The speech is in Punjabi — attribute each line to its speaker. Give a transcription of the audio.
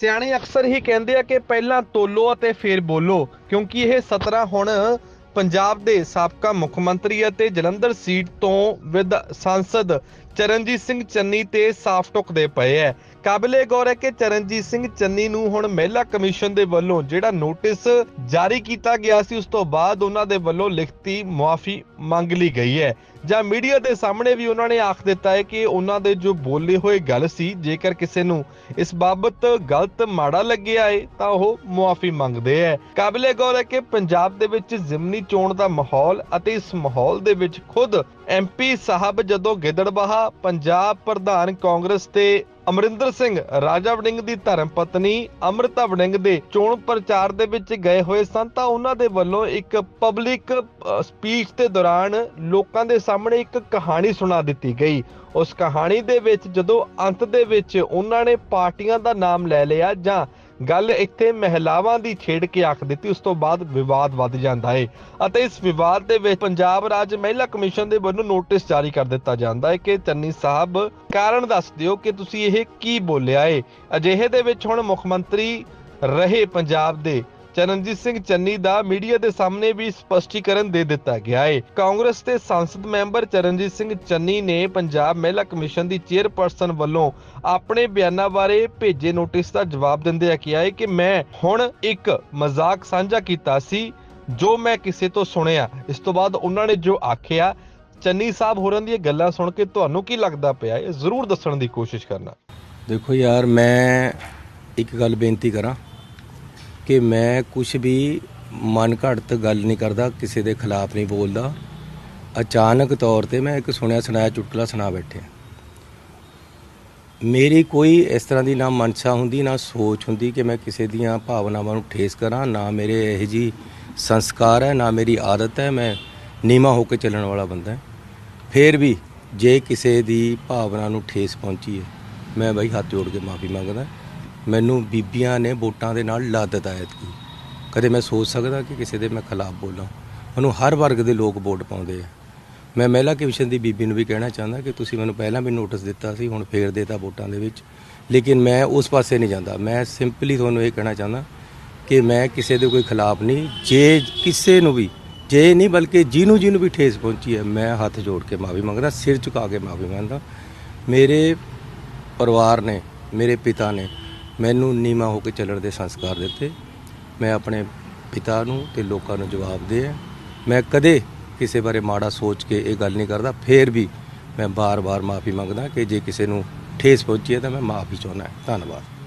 Speaker 1: ਸਿਆਣੇ ਅਕਸਰ ਹੀ ਕਹਿੰਦੇ ਆ ਕਿ ਪਹਿਲਾਂ ਤੋਲੋ ਅਤੇ ਫਿਰ ਬੋਲੋ, ਕਿਉਂਕਿ ਇਹ 17 ਹੁਣ ਪੰਜਾਬ ਦੇ ਸਾਬਕਾ ਮੁੱਖ ਮੰਤਰੀ ਅਤੇ ਜਲੰਧਰ ਸੀਟ ਤੋਂ ਵਿਦ ਸੰਸਦ ਚਰਨਜੀਤ ਸਿੰਘ ਚੰਨੀ ਤੇ ਸਾਫ਼ ਟੁਕਦੇ ਪਏ ਹੈ ਕਾਬਲੇ ਗੌਰ ਹੈ ਕਿ ਚਰਨਜੀਤ ਸਿੰਘ ਚੰਨੀ ਨੂੰ ਹੁਣ ਮਹਿਲਾ ਕਮਿਸ਼ਨ ਦੇ ਵੱਲੋਂ ਜਿਹੜਾ ਨੋਟਿਸ ਜਾਰੀ ਕੀਤਾ ਗਿਆ ਸੀ, ਉਸ ਤੋਂ ਬਾਅਦ ਉਹਨਾਂ ਦੇ ਵੱਲੋਂ ਲਿਖਤੀ ਮੁਆਫੀ ਮੰਗ ਲਈ ਗਈ ਹੈ। ਜਾਂ ਮੀਡੀਆ ਦੇ ਸਾਹਮਣੇ ਵੀ ਉਹਨਾਂ ਨੇ ਆਖ ਦਿੱਤਾ ਹੈ ਕਿ ਉਹਨਾਂ ਦੇ ਜੋ ਬੋਲੇ ਹੋਏ ਗੱਲ ਸੀ, ਜੇਕਰ ਕਿਸੇ ਨੂੰ ਇਸ ਬਾਬਤ ਗਲਤ ਮਾੜਾ ਲੱਗਿਆ ਹੈ, ਤਾਂ ਉਹ ਮੁਆਫੀ ਮੰਗਦੇ ਹੈ। ਕਾਬਲੇ ਗੌਰ ਹੈ ਕਿ ਪੰਜਾਬ ਦੇ ਵਿੱਚ ਜ਼ਿਮਨੀ ਚੋਣ ਦਾ ਮਾਹੌਲ ਅਤੇ ਇਸ ਮਾਹੌਲ ਦੇ ਵਿੱਚ ਖੁਦ ਐਮਪੀ ਸਾਹਿਬ ਜਦੋਂ ਗਿੱਦੜਬਾਹਾ ਪੰਜਾਬ ਪ੍ਰਧਾਨ ਕਾਂਗਰਸ ਤੇ ਅਮਰਿੰਦਰ ਸਿੰਘ, ਰਾਜਾ ਵੜਿੰਗ ਦੀ ਧਰਮ ਪਤਨੀ ਅਮ੍ਰਿਤਾ ਵੜਿੰਗ ਦੇ ਚੋਣ ਪ੍ਰਚਾਰ ਦੇ ਵਿੱਚ ਗਏ ਹੋਏ ਸਨ, ਤਾਂ ਉਹਨਾਂ ਦੇ ਵੱਲੋਂ ਇੱਕ ਪਬਲਿਕ ਸਪੀਚ ਦੇ ਦੌਰਾਨ ਲੋਕਾਂ ਦੇ ਸਾਹਮਣੇ ਇੱਕ ਕਹਾਣੀ ਸੁਣਾ ਦਿੱਤੀ ਗਈ। ਉਸ ਕਹਾਣੀ ਦੇ ਵਿੱਚ ਜਦੋਂ ਅੰਤ ਦੇ ਵਿੱਚ ਉਹਨਾਂ ਨੇ ਪਾਰਟੀਆਂ ਦਾ ਨਾਮ ਲੈ ਲਿਆ ਜਾਂ ਗੱਲ ਇੱਥੇ ਮਹਿਲਾਵਾਂ ਦੀ ਛੇੜ ਕੇ ਆਖ ਦਿੱਤੀ, ਉਸ ਤੋਂ ਬਾਅਦ ਵਿਵਾਦ ਵੱਧ ਜਾਂਦਾ ਹੈ ਅਤੇ ਇਸ ਵਿਵਾਦ ਦੇ ਵਿੱਚ ਪੰਜਾਬ ਰਾਜ ਮਹਿਲਾ ਕਮਿਸ਼ਨ ਦੇ ਵੱਲੋਂ ਨੋਟਿਸ ਜਾਰੀ ਕਰ ਦਿੱਤਾ ਜਾਂਦਾ ਹੈ ਕਿ ਚੰਨੀ ਸਾਹਿਬ ਕਾਰਨ ਦੱਸ ਦਿਓ ਕਿ ਤੁਸੀਂ ਇਹ ਕੀ ਬੋਲਿਆ ਏ। ਅਜਿਹੇ ਦੇ ਵਿੱਚ ਹੁਣ ਮੁੱਖ ਮੰਤਰੀ ਰਹੇ ਪੰਜਾਬ ਦੇ ਚਰਨਜੀਤ ਸਿੰਘ ਚੰਨੀ ਦਾ ਮੀਡੀਆ ਦੇ ਸਾਹਮਣੇ ਵੀ ਸਪਸ਼ਟੀਕਰਨ ਦੇ ਦਿੱਤਾ ਗਿਆ ਹੈ ਕਾਂਗਰਸ ਦੇ ਸੰਸਦ ਮੈਂਬਰ ਚਰਨਜੀਤ ਸਿੰਘ ਚੰਨੀ ਨੇ ਪੰਜਾਬ ਮਹਿਲਾ ਕਮਿਸ਼ਨ ਦੀ ਚੇਅਰਪਰਸਨ ਵੱਲੋਂ ਆਪਣੇ ਬਿਆਨਾਂ ਬਾਰੇ ਭੇਜੇ ਨੋਟਿਸ ਦਾ ਜਵਾਬ ਦਿੰਦੇ ਕਿਹਾ ਹੈ ਕਿ ਮੈਂ ਹੁਣ ਇੱਕ ਮਜ਼ਾਕ ਸਾਂਝਾ ਕੀਤਾ ਸੀ, ਜੋ ਮੈਂ ਕਿਸੇ ਤੋਂ ਸੁਣਿਆ। ਇਸ ਤੋਂ ਬਾਅਦ ਉਹਨਾਂ ਨੇ ਜੋ ਆਖਿਆ, ਚੰਨੀ ਸਾਹਿਬ ਹੋਰਾਂ ਦੀਆਂ ਗੱਲਾਂ ਸੁਣ ਕੇ ਤੁਹਾਨੂੰ ਕੀ ਲੱਗਦਾ ਪਿਆ ਇਹ ਜ਼ਰੂਰ ਦੱਸਣ ਦੀ ਕੋਸ਼ਿਸ਼ ਕਰਨਾ।
Speaker 2: ਦੇਖੋ ਯਾਰ, ਮੈਂ ਇੱਕ ਗੱਲ ਬੇਨਤੀ ਕਰਾਂ। ਕਿ ਮੈਂ ਕੁਝ ਵੀ ਮਨ ਘੜਤ ਗੱਲ ਨਹੀਂ ਕਰਦਾ, ਕਿਸੇ ਦੇ ਖਿਲਾਫ ਨਹੀਂ ਬੋਲਦਾ। ਅਚਾਨਕ ਤੌਰ ਤੇ ਮੈਂ ਇੱਕ ਸੁਣਿਆ ਸੁਣਾਇਆ ਚੁਟਕਲਾ ਸੁਣਾ ਬੈਠਿਆ ਮੇਰੀ ਕੋਈ ਇਸ ਤਰ੍ਹਾਂ ਦੀ ਨਾ ਮਨਸ਼ਾ ਹੁੰਦੀ, ਨਾ ਸੋਚ ਹੁੰਦੀ ਕਿ ਮੈਂ ਕਿਸੇ ਦੀਆਂ ਭਾਵਨਾਵਾਂ ਨੂੰ ਠੇਸ ਕਰਾਂ, ਨਾ ਮੇਰੇ ਇਹ ਜੀ ਸੰਸਕਾਰ ਹੈ, ਨਾ ਮੇਰੀ ਆਦਤ ਹੈ, ਮੈਂ ਨੀਮਾ ਹੋ ਕੇ ਚੱਲਣ ਵਾਲਾ ਬੰਦਾ ਹਾਂ। ਫੇਰ ਵੀ ਜੇ ਕਿਸੇ ਦੀ ਭਾਵਨਾ ਨੂੰ ਠੇਸ ਪਹੁੰਚੀ ਹੈ, ਮੈਂ ਬਈ ਹੱਥ ਜੋੜ ਕੇ ਮਾਫੀ ਮੰਗਦਾ ਮੈਨੂੰ ਬੀਬੀਆਂ ਨੇ ਵੋਟਾਂ ਦੇ ਨਾਲ ਲਾ ਦਿੱਤਾ। ਐਤਕੀ ਕਦੇ ਮੈਂ ਸੋਚ ਸਕਦਾ ਕਿ ਕਿਸੇ ਦੇ ਮੈਂ ਖਿਲਾਫ ਬੋਲਾਂ। ਮੈਨੂੰ ਹਰ ਵਰਗ ਦੇ ਲੋਕ ਵੋਟ ਪਾਉਂਦੇ ਆ। ਮੈਂ ਮਹਿਲਾ ਕਮਿਸ਼ਨ ਦੀ ਬੀਬੀ ਨੂੰ ਵੀ ਕਹਿਣਾ ਚਾਹੁੰਦਾ ਕਿ ਤੁਸੀਂ ਮੈਨੂੰ ਪਹਿਲਾਂ ਵੀ ਨੋਟਿਸ ਦਿੱਤਾ ਸੀ, ਹੁਣ ਫੇਰ ਦੇਤਾ ਵੋਟਾਂ ਦੇ ਵਿੱਚ। ਲੇਕਿਨ ਮੈਂ ਉਸ ਪਾਸੇ ਨਹੀਂ ਜਾਂਦਾ। ਮੈਂ ਸਿੰਪਲੀ ਤੁਹਾਨੂੰ ਇਹ ਕਹਿਣਾ ਚਾਹੁੰਦਾ ਕਿ ਮੈਂ ਕਿਸੇ ਦੇ ਕੋਈ ਖਿਲਾਫ ਨਹੀਂ, ਜੇ ਕਿਸੇ ਨੂੰ ਵੀ, ਜੇ ਨਹੀਂ ਬਲਕਿ ਜਿਹਨੂੰ ਜਿਹਨੂੰ ਵੀ ਠੇਸ ਪਹੁੰਚੀ ਹੈ, ਮੈਂ ਹੱਥ ਜੋੜ ਕੇ ਮਾਫੀ ਮੰਗਦਾ, ਸਿਰ ਝੁਕਾ ਕੇ ਮਾਫੀ ਮੰਗਦਾ। ਮੇਰੇ ਪਰਿਵਾਰ ਨੇ, ਮੇਰੇ ਪਿਤਾ ਨੇ ਮੈਨੂੰ ਨੀਮਾ ਹੋ ਕੇ ਚੱਲਣ ਦੇ ਸੰਸਕਾਰ ਦਿੱਤੇ। ਮੈਂ ਆਪਣੇ ਪਿਤਾ ਨੂੰ ਤੇ ਲੋਕਾਂ ਨੂੰ ਜਵਾਬ ਦੇ ਮੈਂ ਕਦੇ ਕਿਸੇ ਬਾਰੇ ਮਾੜਾ ਸੋਚ ਕੇ ਇਹ ਗੱਲ ਨਹੀਂ ਕਰਦਾ। ਫੇਰ ਵੀ ਮੈਂ ਬਾਰ-ਬਾਰ ਮਾਫੀ ਮੰਗਦਾ ਕਿ ਜੇ ਕਿਸੇ ਨੂੰ ਠੇਸ ਪਹੁੰਚੀ ਹੈ ਤਾਂ ਮੈਂ ਮਾਫੀ ਚਾਹੁੰਦਾ ਧੰਨਵਾਦ।